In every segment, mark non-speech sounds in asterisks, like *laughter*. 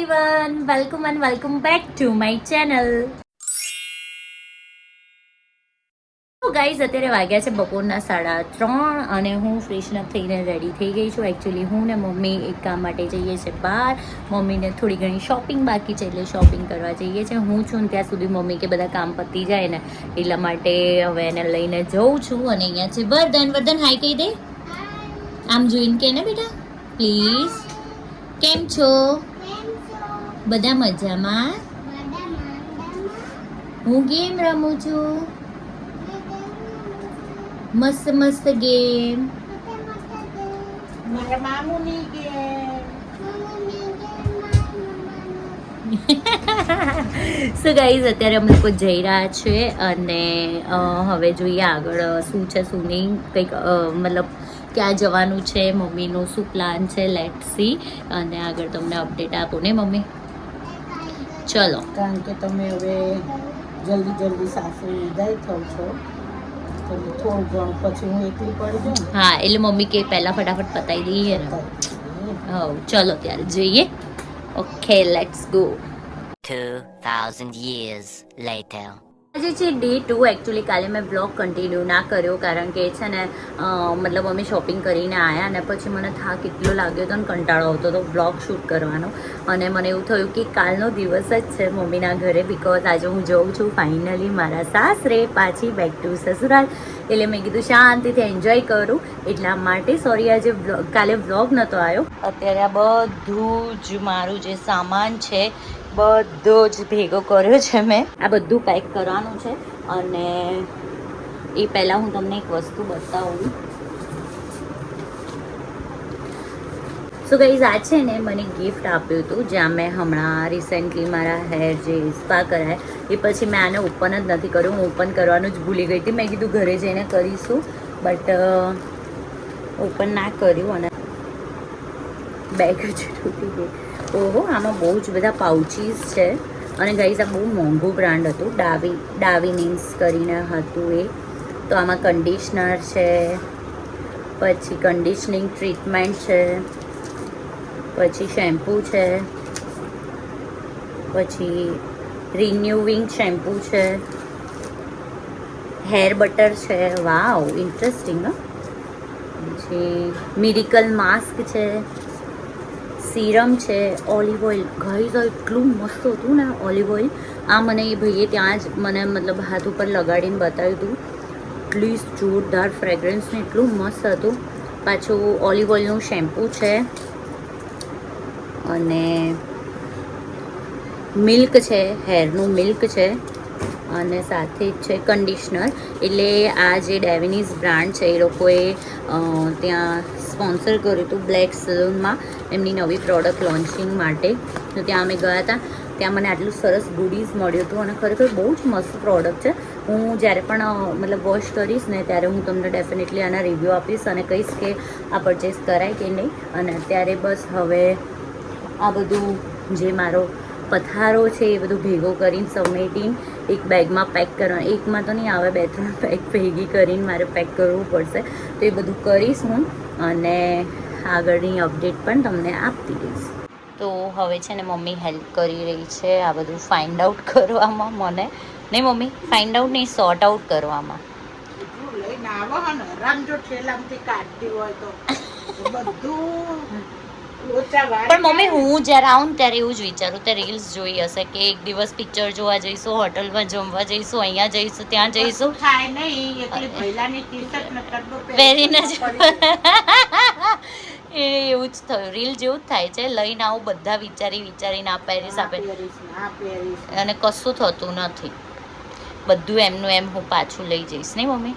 Everyone welcome and welcome back to my channel guys અત્યારે વાગ્યા છે બપોરના સાડા ત્રણ અને હું ફ્રેશન થઈને રેડી થઈ ગઈ છું. એકચ્યુઅલી હું ને મમ્મી એક કામ માટે જઈએ છીએ બહાર. મમ્મીને થોડી ઘણી શોપિંગ બાકી છે એટલે શોપિંગ કરવા જઈએ છીએ હું છું ને ત્યાં સુધી મમ્મી કે બધા કામ પતી જાય ને એટલા માટે હવે એને લઈને જઉં છું અને અહીંયા છે વર્ધન. વર્ધન હાઈ કહી દે. આમ જોઈને કે ને બેટા? પ્લીઝ કેમ છો? બધા મજામાં? હું ગેમ રમું છું? મસ્ત મસ્ત ગેમ મારા મામુની સો ગાઈઝ *laughs* અત્યારે અમે લોકો જઈ રહ્યા છે અને હવે જોઈએ આગળ શું છે શું નહીં કંઈક મતલબ ક્યાં જવાનું છે મમ્મીનું શું પ્લાન છે? લેટ સી અને આગળ તમને અપડેટ આપો ને મમ્મી? ચલો. કારણ કે તમે હવે જલ્દી જલ્દી સાસુ વિદાય થાવ છો. તો થોડું ઘણું પછી હું એકલી પડી જાઉં ને. હા એટલે મમ્મી કે પહેલાં ફટાફટ પતાવી દઈએ ને. હવ ચલો ત્યારે જઈએ. Okay let's go 2,000 years later. આજે છે ડે ટુ એકચ્યુઅલી કાલે મેં બ્લોગ કન્ટિન્યુ ના કર્યો કારણ કે છે ને મતલબ અમે શોપિંગ કરીને આવ્યા અને પછી મને થાક એટલો લાગ્યો હતો ને કંટાળો આવતો હતો બ્લોગ શૂટ કરવાનો. અને મને એવું થયું કે કાલનો દિવસ જ છે મમ્મીના ઘરે બિકોઝ આજે હું જઉં છું ફાઇનલી મારા સાસરે, પાછી બેક ટુ સસુરાલ. એટલે મેં કીધું શાંતિથી એન્જોય કરું. એટલા માટે સોરી આજે કાલે વ્લોગ નહોતો આવ્યો અત્યારે આ બધું જ મારું જે સામાન છે બધો જ ભેગો કર્યો છે મેં. આ બધું પેક કરવાનું છે અને એ પહેલાં હું તમને એક વસ્તુ બતાવું. સો ગાઈઝ આ છે ને મને ગિફ્ટ આપ્યું હતું, જ્યાં મેં હમણાં રિસેન્ટલી મારા હેર જે સ્પા કરાય, એ પછી મેં આને ઓપન જ નથી કર્યું. હું ઓપન કરવાનું જ ભૂલી ગઈ હતી. મેં કીધું ઘરે જઈને કરીશું બટ ઓપન ના કર્યું અને બેગ જ ઓહો, આમાં બહુ જ બધા પાઉચીસ છે. અને ગાઈઝ આ બહુ મોંઘું બ્રાન્ડ હતું. ડાવી ડાવી મીન્સ કરીને હતું એ. તો આમાં કન્ડિશનર છે, પછી કન્ડિશનિંગ ટ્રીટમેન્ટ છે, પછી શેમ્પૂ છે, પછી રિન્યુવિંગ શેમ્પૂ છે. હેર બટર છે. વાવ ઇન્ટરેસ્ટિંગ પછી મિરિકલ માસ્ક છે. સીરમ છે, ઓલિવ ઓઇલ ગાઈઝ તો એટલું મસ્ત હતું ને, ઓલિવ ઓઇલ. આ મને એ ભાઈએ ત્યાં જ મને મતલબ હાથ ઉપર લગાડીને બતાવ્યું હતું. એટલી જોરદાર ફ્રેગ્રન્સ ને એટલું મસ્ત હતું. પાછું ઓલિવ ઓઇલનું શેમ્પૂ છે. અને મિલ્ક છે હેરનું મિલ્ક છે. અને સાથે જ છે કન્ડિશનર એટલે આ જે ડેવિનીઝ બ્રાન્ડ છે, એ લોકોએ ત્યાં સ્પોન્સર કર્યું હતું બ્લેક સલૂનમાં એમની નવી પ્રોડક્ટ લોન્ચિંગ માટે. તો ત્યાં અમે ગયા હતા. ત્યાં મને આટલું સરસ ગુડીઝ મળ્યું હતું અને ખરેખર બહુ જ મસ્ત પ્રોડક્ટ છે. હું જ્યારે પણ મતલબ વોશ કરીશ ને ત્યારે હું તમને ડેફિનેટલી આના રિવ્યૂ આપીશ અને કહીશ કે આ પરચેસ કરાય કે નહીં. અને અત્યારે બસ હવે આ બધું જે મારો પથારો છે, એ બધું ભેગો કરીને સમેટીને એક બેગમાં પેક કરવાનું. એકમાં તો નહીં આવે બે ત્રણ પેક ભેગી કરીને મારે પેક કરવું પડશે. તો એ બધું કરીશ હું અને આગળની અપડેટ પણ તમને આપતી રહીશ. તો હવે છે ને મમ્મી હેલ્પ કરી રહી છે આ બધું ફાઇન્ડ આઉટ કરવામાં મને. નહીં મમ્મી ફાઇન્ડ આઉટ નહીં સોર્ટ આઉટ કરવામાં. રામ જો ઠેલામાંથી કાઢતી હોય તો બધું પણ મમ્મી હું જ્યારે આવું ત્યારે એવું જ વિચારું તે રીલ્સ જોઈ હશે કે એક દિવસ પિક્ચર જોવા જઈશું હોટલમાં જમવા જઈશું અહીંયા જઈશું ત્યાં જઈશું. પહેરીને જ એ એવું જ થયું. રીલ જેવું જ થાય છે લઈને આવું બધા વિચારી વિચારીને આ પહેરીશ આ આપે. પહેરીશ ને આ પહેરીશ અને કશું થતું નથી. બધું એમનું એમ હું પાછું લઈ જઈશ. નહીં મમ્મી?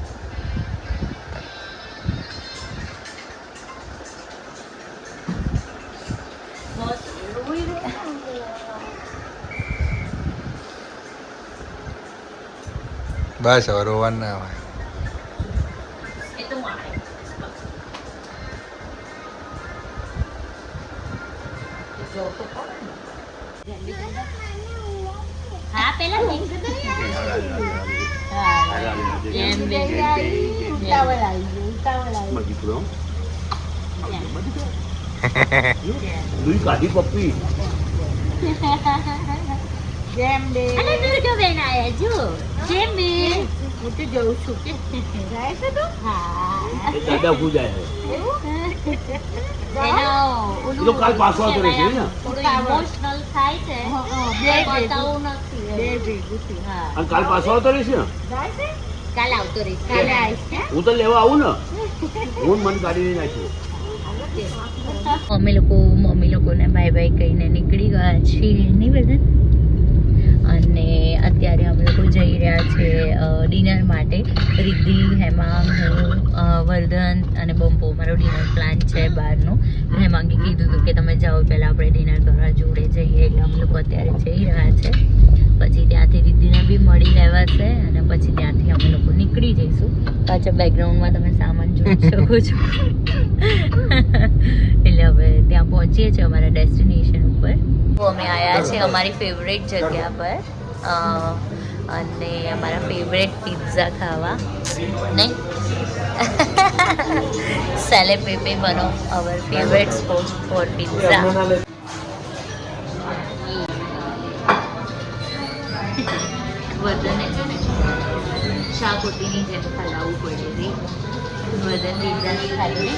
બસ હવે રોવાનું ના હોય. એ તો હા પેલા કાઢી પપ્પી જેમ બે. બેન આયા જો. જેમ બે. હું તો જઉં છું કે. જાય છે તો? હા. એ દાદા પૂજાય છે. એનો એ તો કાલ પાછો આવતો રહેશે ને? ઇમોશનલ થાય છે. હં, હં, બે બે ભેગું. બતાવવું નથી. બે ભેગું છે. હા. કાલ પાછો આવતો રહેશે ને? જાય છે? કાલ આવતો રહીશ. કાલે આવીશ હું? તો લેવા આવું ને. હું મન કાઢી નાખ્યું. અમે લોકો મમ્મી લોકોને બાય બાય કહીને નીકળી ગયા છીએ. નહીં બધા? અને અત્યારે અમે લોકો જઈ રહ્યા છીએ ડિનર માટે. રિદ્ધિ, હેમા, હું વર્ધન અને બમ્પો મારો ડિનર પ્લાન છે બહારનો. હેમાંગે કીધું હતું કે તમે જાઓ, પહેલાં આપણે ડિનર કરવા જોડે જઈએ. એટલે અમે લોકો અત્યારે જઈ રહ્યા છે. પછી ત્યાંથી રિદ્ધિને બી મળી લેવાશે અને પછી ત્યાંથી અમે લોકો નીકળી જઈશું. પાછા બેકગ્રાઉન્ડમાં તમે સામાન જોઈ શકો છો. પહોંચીએ છીએ અમારા ડેસ્ટિનેશન ઉપર. અમે આવ્યા છે અમારી ફેવરેટ જગ્યા પર અને અમારા ફેવરેટ પિઝા ખાવા. નહીં સેલે પેપે બનો our favourite spot for pizza વધને છે ને શાકોટીની જેમ ખલાવવું પડે રે. વધન પિઝા નહીં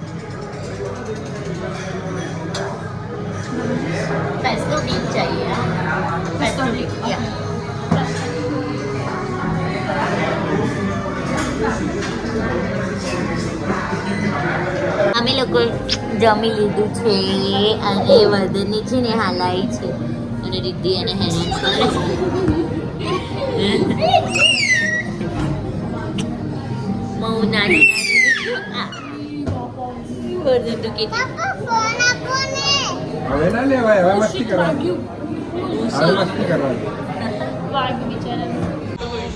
અમે લોકો જમી લીધું છે અને વર્ધનની છે ને હાલાઈ છે. અને રિદ્ધિ અને હેરાન કરે બહુ નાની નાની વર્ધન તો કેટલી હવે ના લેવાય હવે મસ્તી કરવાની. હવે મસ્તી કરવાની. તો બસ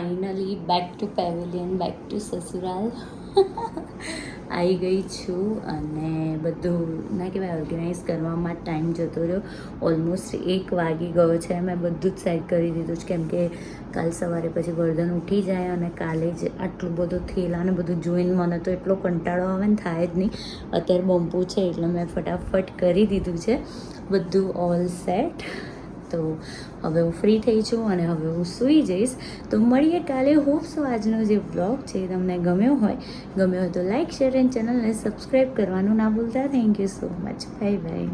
finally back to pavilion back to Sasural આવી ગઈ છું અને બધું, ના કહેવાય ઓર્ગેનાઇઝ કરવામાં ટાઈમ જતો રહ્યો. ઓલમોસ્ટ એક વાગી ગયો છે. મેં બધું જ સેટ કરી દીધું છે. કેમ કે કાલ સવારે પછી વર્ધન ઉઠી જાય અને કાલે જ આટલું બધું થેલા ને બધું જોઈને મને તો એટલો કંટાળો આવે ને થાય જ નહીં. અત્યારે બમ્પુ છે એટલે મેં ફટાફટ કરી દીધું છે. બધું ઓલ સેટ તો હવે હું ફ્રી થઈ છું અને હવે હું સૂઈ જઈશ. તો મળીએ કાલે. હોપ સો આજનો જે બ્લોગ છે તમને ગમ્યો હોય. ગમ્યો હોય તો લાઇક શેર એન્ડ ચેનલને સબસ્ક્રાઈબ કરવાનું ના ભૂલતા. Thank you so much bye bye